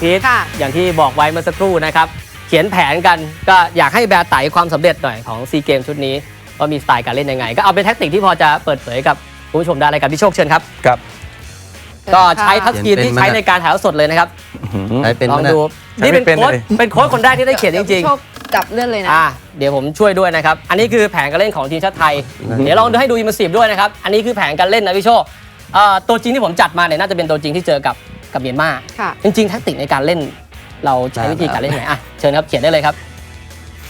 พีทค่ะอย่างที่บอกไว้เมื่อสักครู่นะครับ เขียนแผนกันก็อยากให้แบร์ไตความสำเร็จหน่อยของซีเกมชุดนี้ ว่ามีสไตล์การเล่นยังไง ก็เอาเป็นแท็กติกที่พอจะเปิดเผยกับคุณผู้ชมได้เลยครับพี่โชคเชิญครับ ครับ ก็ใช้ทัชสกรีนเขียนเป็นที่ใช้ไหมในการถ่ายทอดสดเลยนะครับ ใช้เป็นลองไหมนะดูใช้นี่ไม่เป็นเป็นโค้ดเลย เป็นโค้ดคนแรกที่ได้เขียนจริงโชคจับเลื่อนเลยๆนะ อ่าเดี๋ยวผมช่วยด้วยนะครับ อันนี้คือแผนการเล่นของทีมชาติไทย เดี๋ยวลองดูให้ดูอิมเมอร์ซีฟด้วยนะครับ อันนี้คือแผนการเล่นนะพี่โชคเอ่อตัวจริงที่ผมจัดมาเนี่ยน่าจะเป็นตัวจริงที่เจอกับ กับเมียนมาค่ะ จริงๆแท็กติกในการเล่น เราใช้วิธีการเล่นยังไงอะเชิญครับเขียนได้เลยครับ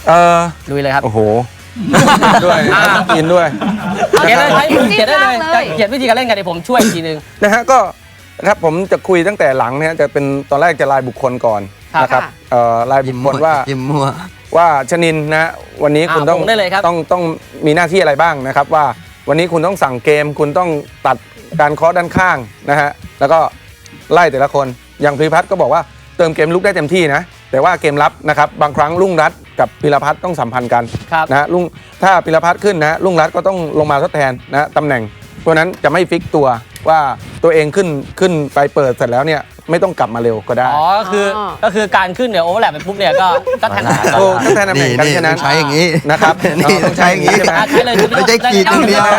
เออลุยเลยครับโอ้โหด้วยอ่ากินด้วยเขียนเลยใช้มือเขียนได้เลยรีบมากเลยจะเขียนวิธีการเล่นกันเดี๋ยวผมช่วยอีกทีนึงนะฮะก็นะครับผมจะคุยตั้งแต่หลังเนี่ยจะเป็นตอนแรกจะรายบุคคลก่อนครับนะครับค่ะเอ่อรายบุยิ้คมคมั่วลว่ายิ้มมั่วว่าชนินนะฮะวันนี้คุณอ่าต้องผมได้เลยครับต้องต้องมีหน้าที่อะไรบ้างนะครับ ว่าวันนี้คุณต้องสั่งเกม คุณต้องตัดการเคาะด้านข้างนะฮะแล้วก็ ไล่แต่ละคน อย่างพิพัฒน์ก็บอกว่าเติมเกมลุกได้เต็มที่นะ แต่ว่าเกมรับนะครับ บางครั้งลุงรัฐกับพิรพัฒน์ต้องสัมพันธ์กันครับ นะลุงถ้าพิรพัฒน์ขึ้นนะลุงรัฐก็ต้องลงมาทดแทนนะตำแหน่ง เพราะฉะนั้นจะไม่ฟิกตัวว่าตัวเองขึ้นขึ้นไปเปิดเสร็จแล้วเนี่ย ไม่ต้องกลับมาเร็วก็ได้ อ๋อก็คือออ ก็คือการขึ้นเนี่ยโอเวอร์แลปไปปุ๊บเนี่ยก็ก็แทนหาโอ้ก็แทนตำแหน่งกันนี่แค่นั้นนี่ใช้อย่างนี้นะครับนี่เต้องใช้อย่างนี้ใช้ใช่ไหมอย่างนี้ใช้เลยไม่ใช่ขีดตรงนี้นะ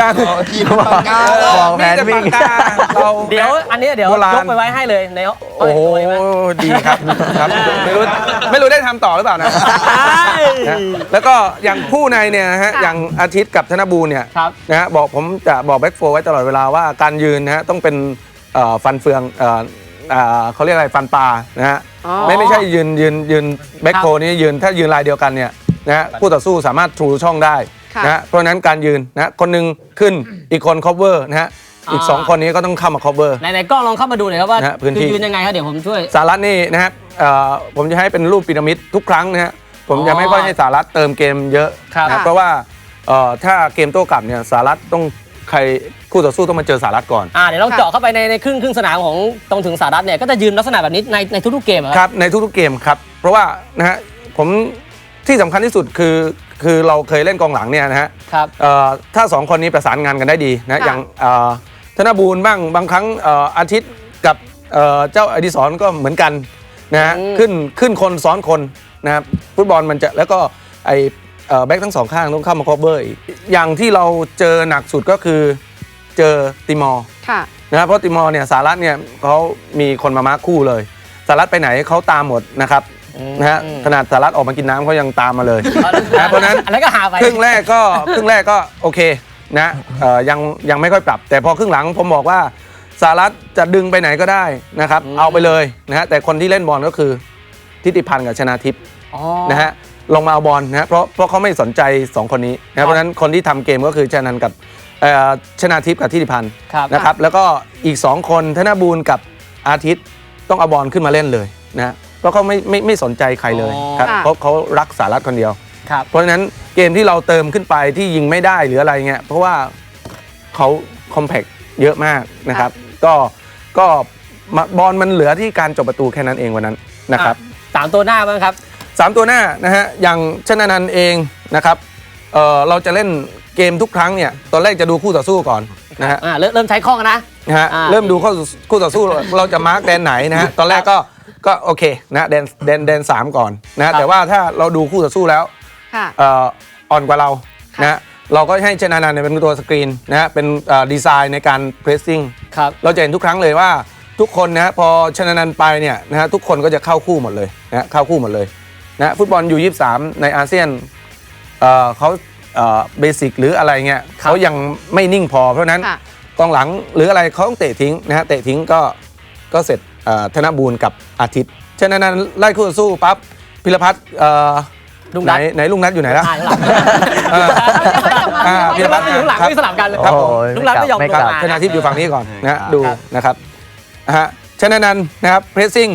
ย่างขีดปากกาบอกแผนวิ่งมีแต่ปากกาเราเดี๋ยวอันนี้เดี๋ยวโบราณ ยกไปไว้ให้เลยในห้องโอ้โหเาไว้ดีครับครับ ไม่รู้ไม่รู้ได้ทำต่อหรือเปล่านะนะแล้วก็อย่างผู้ในเนี่ยนะฮะค่ะอย่างอาทิตย์กับธนบูรณ์เนี่ยครับ นะฮะบอกผมจะบอกแบ็กโฟไว้ตลอดเวลาว่าการยืนนะฮะต้องเป็น เอ่อฟันเฟืองเอ่อเอ่อเขาเรียกอะไรฟันปลานะฮะอ๋อ ไม่ไม่ใช่ยืนยืนยืนแบ็กโฟนี่ยืนถ้ายืนลายเดียวกันเนี่ยนะฮะคู่ต่อสู้สามารถทรูช่องได้ค่ะนะฮะเพราะฉะนั้นการยืนนะฮะคนหนึงขึ้นอีกคน cover นะฮะอีกสองคนนี้ก็ต้องเข้ามา cover ไหนๆกล้องลองเข้ามาดูหน่อยครับว่านะฮะพื้นที่ คือยืนยังไงครับเดี๋ยวผมช่วย สารัตนี่นะฮะเอ่อผมจะให้เป็นรูปพีระมิดทุกครั้งนะฮะผมอ๋อจะไม่ค่อยให้สารัตเติมเกมเยอะครับ นะเพราะว่าเอ่อถ้าเกมโต้กลับเนี่ยสารัตต้อง ใครคู่ต่อสู้ต้องมาเจอสารัตก่อน อ่าเดี๋ยวเราเจาะเข้าไปในในครึ่งครึ่งสนามของตรงถึงสหรัฐเนี่ยก็จะยืนลักษณะแบบนี้ในในทุกๆเกมอะคครับรับในทุกๆเกมครับ เพราะว่านะฮะผมที่สำคัญที่สุดคือคือเราเคยเล่นกองหลังเนี่ยนะฮะ ครับ เอ่อถ้าสองคนนี้ประสานงานกันได้ดีนะค่ะอย่างเอ่อธนบูรณ์บ้างบางครั้งเอ่ออาทิตย์กับเอ่อเจ้าอดิศรก็เหมือนกันนะฮะอืม ขึ้นขึ้นคนซ้อนคนนะครับฟุตบอลมันจะแล้วก็ไอเอ่อ แบ็คทั้งสองข้างต้องเข้ามาคอเบอร์อีกอย่างที่เราเจอหนักสุดก็คือเจอติมอร์ค่ะ นะครับเพราะติมอร์เนี่ยสารัตเนี่ยเขามีคนมามาร์คคู่เลยสารัตไปไหนเขาตามหมดนะครับอืมนะฮะขนาดสารัตออกมากินน้ำเขายังตามมาเลยนะเพราะฉะนั้นอันนั้นก็หาไปครึ่งแรกก็ครึ่งแรกก็โอเคนะเอ่อยังยังไม่ค่อยปรับ แต่พอครึ่งหลังผมบอกว่าสารัตจะดึงไปไหนก็ได้นะครับอืมเอาไปเลยนะฮะแต่คนที่เล่นบอลก็คือทิติพันธ์กับชนาทิพย์อ๋อ นะฮะ ลงมาเอาบอลนะฮะเพราะเพราะเขาไม่สนใจ 2 คนนี้นะเพราะฉะนั้นคนที่ทำเกมก็คือชนันกับเอ่อชนาทิพย์กับทิติพันธ์ครับนะครับแล้วก็อีก 2 คนธนบูรณ์กับอาทิตย์ต้องเอาบอลขึ้นมาเล่นเลยนะเพราะเขาไม่ไม่ไม่สนใจใครเลยครับค่ะเพราะเขารักสารัตคนเดียวครับเพราะฉะนั้นเกมที่เราเติมขึ้นไปที่ยิงไม่ได้หรืออะไรเงี้ยเพราะว่าเขาคอมแพกเยอะมากนะครับ ก็ก็มาบอลมันเหลือที่การจบประตูแค่นั้นเองวันนั้นนะครับอะสามตัวหน้าบ้างครับ สามตัวหน้านะฮะอย่างชนะนันท์เองนะครับเออเราจะเล่นเกมทุกครั้งเนี่ยตอนแรกจะดูคู่ต่อสู้ก่อนนะฮะอ่าเริ่มเริ่มใช้ข้องนะนะฮะอ่า เริ่มดูคู่คู่ต่อสู้เราจะมาร์กแดนไหนนะฮะตอนแรกก็ก็โอเคนะแดนแดนแดนสามก่อนนะฮะแต่ว่าถ้าเราดูคู่ต่อสู้แล้ว ค่ะ เอ่ออ่อนกว่าเรานะฮะเราก็ให้ชนะนันท์เนี่ยเป็นตัวสกรีนนะฮะเป็นดีไซน์ในการเพรสซิ่งครับ เราจะเห็นทุกครั้งเลยว่าทุกคนนะฮะพอชนะนันท์ไปเนี่ยนะฮะทุกคนก็จะเข้าคู่หมดเลยนะฮะเข้าคู่หมดเลย นะฟุตบอลยู23 ในอาเซียนเอ่อเขาเบสิกหรืออะไรเงี้ยเขายังไม่นิ่งพอ เพราะฉะนั้นค่ะ กองหลังหรืออะไรเขาต้องเตะทิ้งนะฮะเตะทิ้งก็ก็เสร็จเอ่อธนบูรณ์กับอาทิตย์ชนะนันท์ไล่คู่ต่อสู้ปั๊บพิรพัฒน์เอ่อลุงไหนนัทไหนลุงนัทอยู่ไหนล่ะอ่าข้างหลังเออ อ่าลุงนัทอยู่ข้างหลังครับ ไม่สลับกันเลยครับผมลุงนัทไม่ยอมไม่ลกลังบมา ชนะทิพย์อยู่ฝั่งนี้ก่อนนะฮะครับ ดูนะครับนะฮะชนะนันท์นะครับเพรสซิ่ง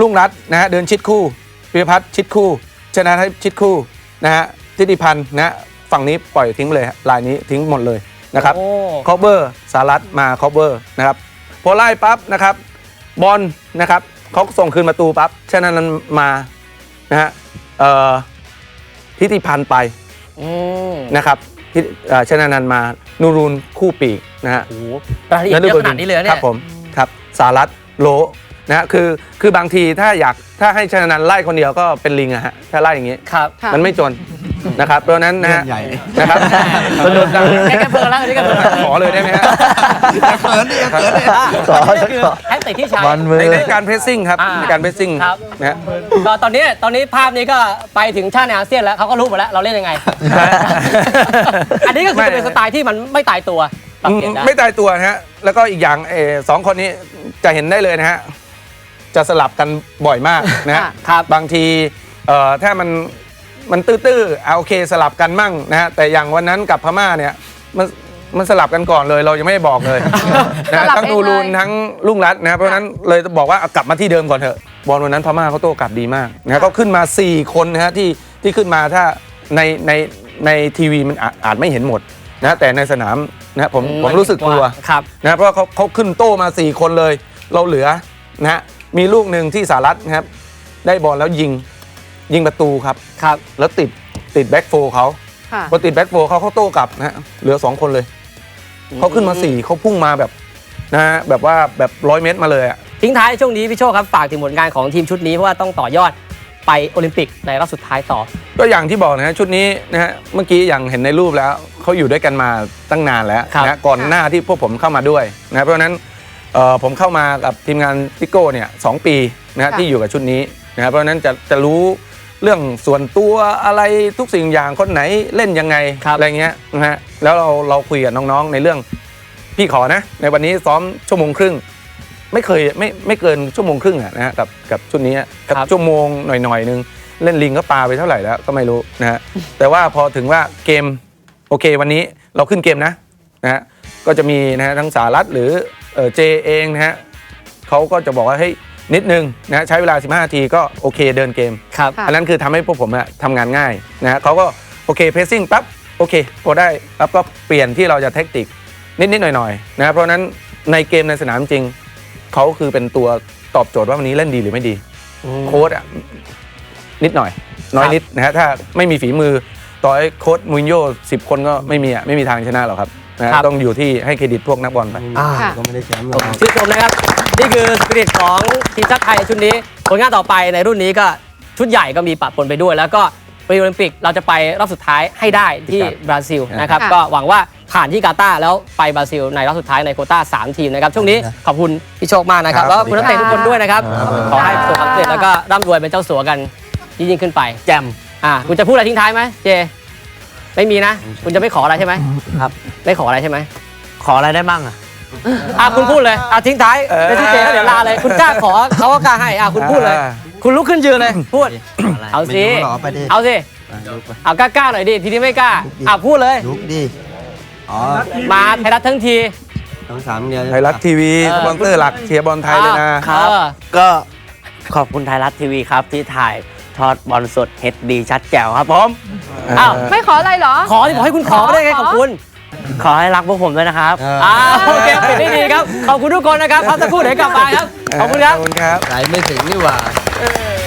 ลุงรัตน์นะฮะเดินชิดคู่ พิรพัฒน์ชิดคู่ ชนะทิพย์ชิดคู่นะฮะทิติพันธ์นะฮะฝั่งนี้ปล่อยทิ้งเลยฮะลายนี้ทิ้งหมดเลยนะครับโอ้ คอเบอร์สารัตมาคอเบอร์นะครับพอไล่ปั๊บนะครับบอลนะครับเขาส่งคืนประตูปั๊บชนะนันท์มานะฮะเอ่อทิติพันธ์ไป อืมนะครับที่เอ่อชนะนันท์มานูรูนคู่ปีกนะฮะโอ้โหรายละเอียดเยอะขนาดนี้เลยเหรอเนี่คยรับผมครับสารัตโล นะฮะคือคือบางทีถ้าอยากถ้าให้ชนะนันท์ไล่คนเดียวก็เป็นลิงอะฮะถ้าไล่อย่างงี้ ครับ ค่ะ มันไม่จนนะครับ เพราะฉะนั้นนะฮะเรื่องใหญ่ นะครับสนุกนะแค่แค่เพิ่งแล้วอันนี้ก็เพิ่งแล้ว ขอเลยได้ไหมฮะ เขินดิเขินดิอะขออันนี้คือแท็กติกที่ใช้บอลมือ ในในการเพรสซิ่งครับอ่าในการเพรสซิ่งครับ นะฮะ ก็ตอนนี้ตอนนี้ภาพนี้ก็ไปถึงชาติในอาเซียนแล้วเขาก็รู้หมดแล้วเราเล่นยังไงอันนี้ก็คือจะเป็นสไตล์ที่มันไม่ตายตัวปรับเปลี่ยนได้ ไม่ตายตัวนะฮะ แล้วก็อีกอย่างเออสองคนนี้จะเห็นได้เลยนะฮะ จะสลับกันบ่อยมากนะฮะค่ะครับบางทีเอ่อถ้ามันมันตื้อๆเอาโอเคสลับกันมั่งนะฮะแต่อย่างวันนั้นกับพม่าเนี่ยมันมันสลับกันก่อนเลยเรายังไม่ได้บอกเลยนะฮะสลับทั้งเองนูรูนเลย ทั้งลุงรัตน์นะครับเพราะฉะนั้นเลยบอกว่าเอากลับมาที่เดิมก่อนเถอะบอลวันนั้นพม่าเขาโต้กลับดีมากนะฮะก็ขึ้นมา 4 คนนะฮะที่ที่ขึ้นมาถ้าในในในทีวีมันอาจอาจไม่เห็นหมดนะแต่ในสนามนะฮะผมผมรู้สึกกลัว ครับ นะเพราะว่าเขาเขาขึ้นโต้มา 4 คนเลย เราเหลือนะฮะ มีลูกหนึ่งที่สารัตนะครับ ได้บอลแล้วยิงยิงประตูครับ ครับ แล้วติดติดแบ็กโฟเขาค่ะพอติดแบ็กโฟเขาเขาโต้กลับนะฮะเหลือ2คนเลย เขาขึ้นมา4เขาพุ่งมาแบบนะฮะแบบว่าแบบร้อยเมตรมาเลยอะทิ้งท้ายช่วงนี้พี่โชคครับฝากถึงผลงานของทีมชุดนี้เพราะว่าต้องต่อยอดไปโอลิมปิกในรอบสุดท้ายต่อ ก็อย่างที่บอกนะฮะชุดนี้นะฮะเมื่อกี้อย่างเห็นในรูปแล้วเขาอยู่ด้วยกันมาตั้งนานแล้วครับ นะก่อนหน้าที่พวกผมเข้ามาด้วยนะเพราะฉะนั้น เอ่อผมเข้ามากับทีมงานพิโก้เนี่ยสองปีนะฮะค่ะ ที่อยู่กับชุดนี้นะเพราะฉะนั้นจะจะรู้เรื่องส่วนตัวอะไรทุกสิ่งอย่างคนไหนเล่นยังไงครับ อะไรเงี้ยนะฮะแล้วเราเราคุยกับน้องๆในเรื่องพี่ขอนะ ในวันนี้ซ้อมชั่วโมงครึ่ง ไม่เคยไม่ไม่เกินชั่วโมงครึ่งอะนะฮะกับกับชุดนี้กับครับชั่วโมงหน่อยๆนึงเล่นลิงก็ปาไปเท่าไหร่แล้วก็ไม่รู้นะฮะแต่ว่าพอถึงว่าเกมโอเควันนี้เราขึ้นเกมนะนะฮะ ก็จะมีนะฮะทั้งสารัฐหรือเออเจเองนะฮะเขาก็จะบอกว่าเฮ้ยนิดนึงนะฮะใช้เวลา 15นาทีก็โอเคเดินเกม ครับค่ะอันนั้นคือทำให้พวกผมอะทำงานง่ายนะฮะเขาก็โอเคเพรสซิ่งปั๊บโอเคพอได้ปั๊บก็เปลี่ยนที่เราจะแท็กติกนิดๆหน่อยๆนะฮะเพราะฉะนั้นในเกมในสนามจริง เขาคือเป็นตัวตอบโจทย์ว่าวันนี้เล่นดีหรือไม่ดีโค้ดอะนิดหน่อย น้อยนิดนะฮะถ้าไม่มีฝีมือต่อให้โค้ดมูรินโญ่สิบคนก็ไม่มีอะไม่มีทางชนะหรอกครับ นะฮะครับต้องอยู่ที่ให้เครดิตพวกนักบอลไป อ่าค่ะก็ไม่ได้แชมป์หรผอกมชื่นชมนะครับนี่คือสปิริตของทีมชาติไทยชุดนี้ผลงานต่อไปในรุ่นนี้ก็ชุดใหญ่ก็มีปะปนไปด้วย แล้วก็ไปโอลิมปิกเราจะไปรอบสุดท้ายให้ได้ที่ครับ บราซิลนะครับค่ะ ก็หวังว่าผ่านที่กาตาร์แล้วไปบราซิลในรอบสุดท้ายในโควต้าสามทีมนะครับช่วงนี้ขอบคุณพี่โชคมากนะครับครับแล้วก็คุณนักเตะทุกคนด้วยนะครับครับขอให้ประสบความสำเร็จแล้วก็ร่ำรวยเป็นเจ้าสัวกันยิ่งๆขึ้นไป แจม อ่าคุณจะพูดอะไรทิ้งท้ายไหมเจ ไม่มีนะ คุณจะไม่ขออะไรใช่ไหมครับ ไม่ขออะไรใช่ไหมขออะไรได้บ้างอะอะคุณพูดเลยอะทิ้งท้ายเออเป็นที่เจแล้วเดี๋ยวลาเลย คุณกล้าขอเขาก็กล้าให้อะคุณพูดเลยอ่าคุณลุกขึ้นยืนเลย พูด เอาสิ ไม่รู้หรอไปดิเอาสิ อะลุกไปเอากล้าๆหน่อยดิ ทีนี้ไม่กล้าลุกดิอะพูดเลย ลุกดิอ๋อมาไทยรัฐทั้งทีต้องสามเดียว ไทยรัฐทีวีเออสปอนเซอร์หลักเชียร์บอลไทยเลยนะครับก็ขอบคุณไทยรัฐทีวีครับที่ถ่าย ทอดบอลสดเฮดดีชัดแจ๋วครับผมอ้าวไม่ขออะไรเหรอ ขอที่บอกให้คุณขอไม่ได้ไงขอบคุณ ขอให้รักพวกผมด้วยนะครับเอออ่าโอเคปิดได้ดีครับ ขอบคุณทุกคนนะครับพักสักครู่เดี๋ยวกลับมาครับขอบคุณครับ ขอบคุณครับ ไหลไม่ถึงนี่หว่า เออ